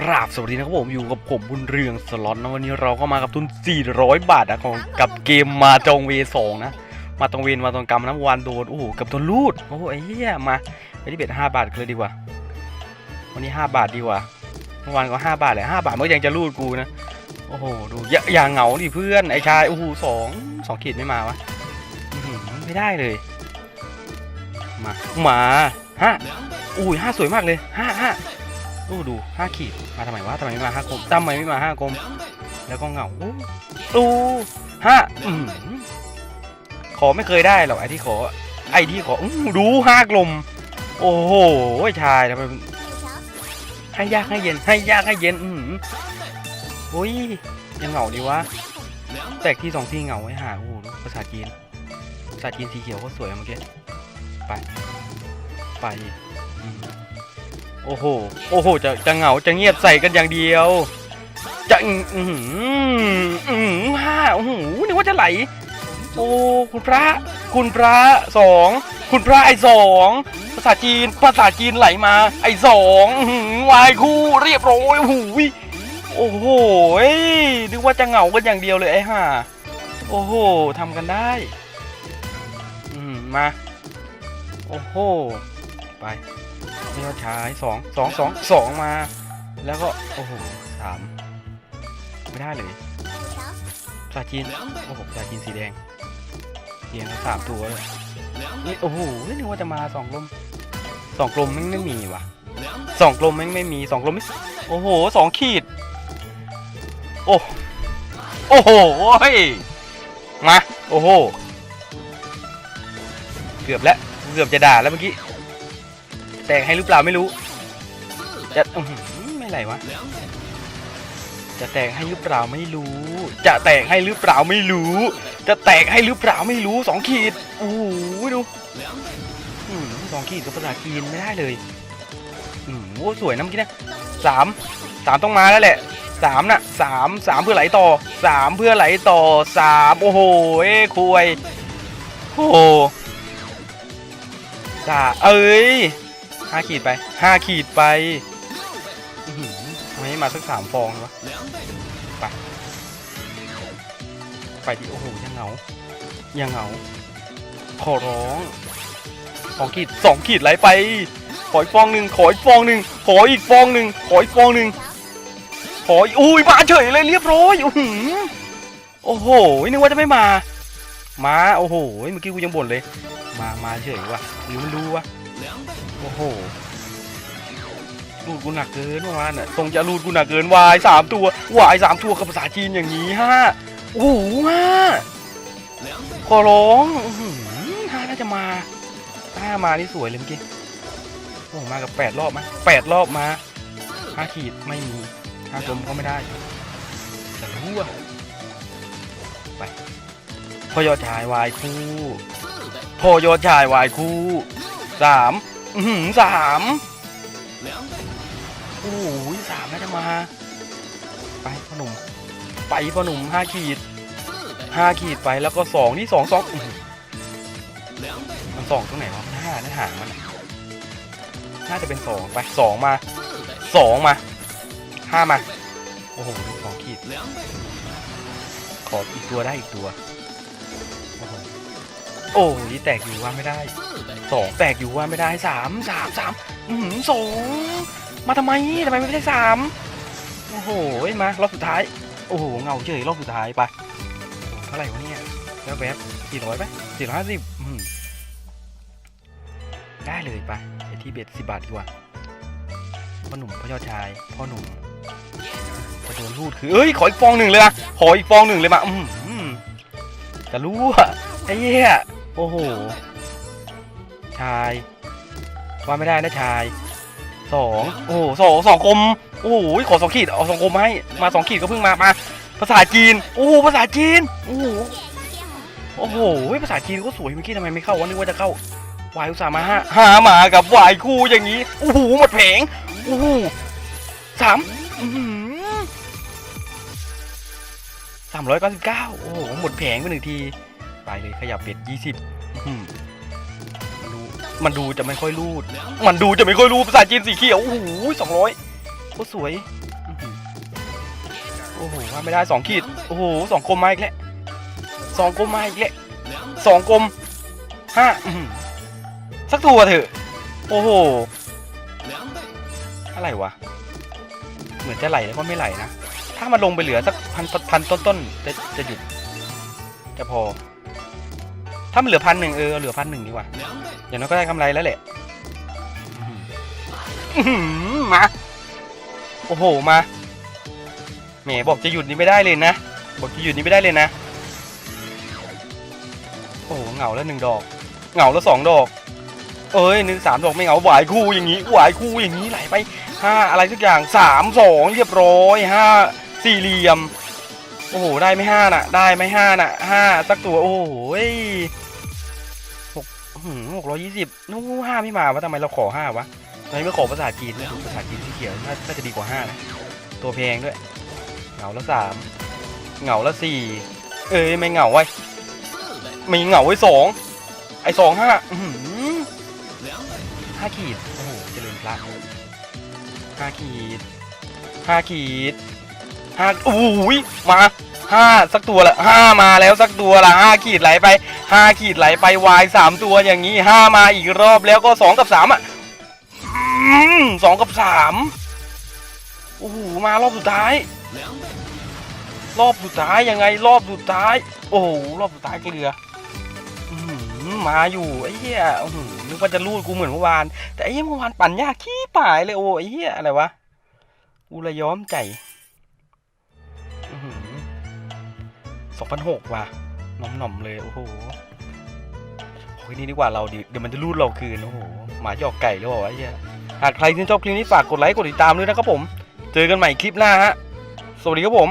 กราบสวัสดีนะครับผมอยู่กับผมบุญเรืองสล็อตนะวันนี้เราก็มากับทุน 400 บาทนะของกับเกมมาจองเวสองนะ มาตรงเวนมาตรงกรรมนะเมื่อวานโดนโอ้โหกับตัวรูดโอ้โหไอ้เหี้ยมาไปที่เบ็ดห้าบาทกันเลยดีกว่า วันนี้ 5 บาทดีกว่าเมื่อวานก็ 5 บาทแหละ5บาทมันยังจะรูดกูนะโอ้โหดูอย่าอย่าเหงาดิเพื่อนไอ้ชายโอ้โหสองสองขีดไม่มาวะไม่ได้เลย มามาฮะอุ้ยห้าสวยมากเลยห้าห้า ดูดูห้าขีดมาทำไมวะทำไมไม่มาห้ากลมทำไมไม่มาห้ากลม แล้วก็เหงาอู้ดูห้าขอไม่เคยได้หรอกไอ้ที่ขอ ไอ้ที่ขออดูห้ากลม โอ้โหชายทำไมให้ยากให้เย็นให้ยากให้เย็นอืมโอ้ยยังเหงาดีวะแตกที่สองที่เหงาไว้หาโอ้โหภาษาจีนภาษาจีนสีเขียวก็สวยเมื่อกี้ไปไปอืม โอ้โห โอ้โห จะจะเหงาจะเงียบใส่กันอย่างเดียว จะอืออืออือห้าโอ้โหนึกว่าจะไหล โอ้ คุณพระ คุณพระสอง คุณพระไอสอง ภาษาจีน ภาษาจีนไหลมา ไอสองวายคู่เรียบร้อยโอ้โหโอ้โหนึกว่าจะเหงากันอย่างเดียวเลยไอ้ห่า โอ้โหทำกันได้ อืม มา โอ้โห ไป นี่ก็ใช้สองสองสองสองมา แล้วก็ โอ้โหสามไม่ได้เลยภาจีน โอ้โหภาจีนสีแดงเรียงกันสามตัวเลยนี่โอ้โหนึกว่าจะมาสองลมสองกลมไม่งไม่มีว่ะสองกลมไม่งไม่มีสองกลมไม่โอ้โหสองขีด โอ้โอ้โหเฮ้ยมาโอ้โห เกือบแล้ว เกือบจะด่าแล้วเมื่อกี้ แตกให้หรือเปล่าไม่รู้ จะอืไม่ไหลวะ จะแตกให้หรือเปล่าไม่รู้ จะแตกให้หรือเปล่าไม่รู้ จะแตกให้หรือเปล่าไม่รู้สองขีดโอ้โหดูสองขีดกับภาษาจีนไม่ได้เลยอืมโอ้สวยนะเมื่อกี้นะสามสามต้องมาแล้วแหละสามน่ะสามสามเพื่อไหลต่อสามเพื่อไหลต่อสามโอ้โหเอ้คุยโอ้โหสาเอ้ย ห้าขีดไปห้าขีดไปทำไมไม่มาสักสามฟองวะไปไปดิโอ้โหยังเหงายังเหงาขอร้องสองขีดสองขีดไหลไป ขออีกฟองหนึ่งขออีกฟองหนึ่งขออีกฟองหนึ่งขออีกฟองหนึ่งขออุ้ยมาเฉยเลยเรียบร้อยอื้อหือโอ้โหนึกว่าจะไม่มา มา โอ้โหเมื่อกี้กูยังบ่นเลย มา มาเฉยว่ะหรือมันรู้วะ อ้โหรูดกูหนักเกินเมื่อวานอะตรงจะรูดกูหนักเกินวายสามตัววายสามตัวกับภาษาจีนอย่างนี้ฮะโอ้โหห้าขอร้องอื้อหือห้าน่าจะมาห้ามานี่สวยเลยเมื่อกี้โอ้มากับแปดรอบมาแปดรอบมาห้าขีดไม่มีห้ากลมก็ไม่ได้แต่รู้อะไปพอยอดชายวายคู่พอยอดชายวายคู่สาม อือหือสามโอ้โหสามน่าจะมา ไปพ่อหนุ่ม ไปพ่อหนุ่มห้าขีดห้าขีดไปแล้วก็สองนี่สองสองอือมันสองตรงไหนวะห้าน้าห่างมันน่าจะเป็นสองไปสองมาสองมาห้ามา โอ้โหสองขีด ขออีกตัวได้อีกตัว โอ้ยแตกอยู่ว่าไม่ได้สองแตกอยู่ว่าไม่ได้สามสามสามอือหือสองมาทำไมทำไมไม่ได้สามโอ้โหมารอบสุดท้าย โอ้โหเงาเฉยรอบสุดท้ายไปเท่าไหร่วะเนี่ยแล้วแบบสี่ร้อยไปสี่ร้อยห้าสิบได้เลยไปไปที่เบ็ดสิบบาทดีกว่าพ่อหนุ่มพ่อยอดชายพ่อหนุ่มจะโดนรูดคือเอ้ยขออีกฟองหนึ่งเลยนะขออีกฟองหนึ่งเลยมาอือหือจะรู้อะไอ้เหี้ย โอ้โห ชาย ว่าไม่ได้นะชาย สอง โอ้โหสองสองกลมโอ้โห ขอสองขีด เอาสองกลมมาให้ มาสองขีดก็เพิ่งมา มา ภาษาจีน โอ้โห ภาษาจีน โอ้โห โอ้โห ภาษาจีนก็สวยเมื่อกี้ทำไมไม่เข้าวะนึกว่าจะเข้าวายอุตส่าห์มาห้าหามากับวายคู่อย่างนี้ โอ้โห หมดแผง โอ้โหสามสามร้อยเก้าสิบเก้าโอ้โห หมดแผงไปหนึ่งที ไปเลยขยับเป็ดยี่สิบมันดูมันดูจะไม่ค่อยรูด มันดูจะไม่ค่อยรูดภาษาจีนสีเขียว โอ้โหสองร้อยโคตรสวย โอ้โหว่าไม่ได้สองขีด โอ้โหสองกลมมาอีกแล้วสองกลมมาอีกแล้วสองกลมห้าอื้อหือสักตัวเถอะ โอ้โห อะไรวะ เหมือนจะไหลแล้วก็ไม่ไหลนะ ถ้ามันลงไปเหลือสักพันพันต้นๆจะจะหยุด จะพอ ถ้ามันเหลือพันหนึ่งเออเหลือพันหนึ่งดีกว่า อย่างน้อยก็ได้กำไรแล้วแหละมา โอ้โห มาแหมบอกจะหยุดนี้ไม่ได้เลยนะ บอกจะหยุดนี้ไม่ได้เลยนะ โอ้โหเหงาแล้วหนึ่งดอก เหงาแล้วสองดอก เอ้ยหนึ่งสามดอกไม่เหงาหวายคู่อย่างนี้หวายคู่อย่างนี้ไหลไปห้าอะไรสักอย่างสามสองเรียบร้อยห้าสี่เหลี่ยม โอ้โห ได้ไม่ห้าน่ะ ได้ไม่ห้าน่ะห้าสักตัว โอ้โห หกร้อยยี่สิบนู้ห้าไม่มาวะทำไมเราขอห้าวะทำไมไม่ขอภาษาจีนเนี่ยภาษาจีนที่เขียวน่าน่าจะดีกว่าห้านะตัวแพงด้วย เหงาละสามเหงาละสี่เอ้ยไม่เหงาไว้ไม่เหงาไว้สองไอ้สองห้าห้าขีดโอ้โหเจริญพระห้าขีดห้าขีด ห้าโอ้ยมาห้าสักตัวละห้ามาแล้วสักตัวละห้าขีดไหลไปห้าขีดไหลไปวายสามตัวอย่างนี้ห้ามาอีกรอบแล้วก็สองกับสามอะสองกับสามโอ้โหมารอบสุดท้าย รอบสุดท้ายยังไงรอบสุดท้าย โอ้โหรอบสุดท้ายเกลือมาอยู่ไอ้เหี้ยอื้อหือนึกว่าจะรูดกูเหมือนเมื่อวาน แต่ไอ้เมื่อวานปั่นยากขี้ป่ายเลยโอ้ไอ้เหี้ยอะไรวะกูละย้อมใจ สองพันหกว่ะหน่อมหน่อมๆเลย โอ้โหโอ้ยนี่ดีกว่าเราดิเดี๋ยวมันจะรูดเราคืน โอ้โห หมาหยอกไก่หรือเปล่าไอ้เหี้ยหากใครที่นชอบคลิปนี้ฝากกดไลค์กดติดตามด้วยนะครับผม เจอกันใหม่คลิปหน้าฮะ สวัสดีครับผม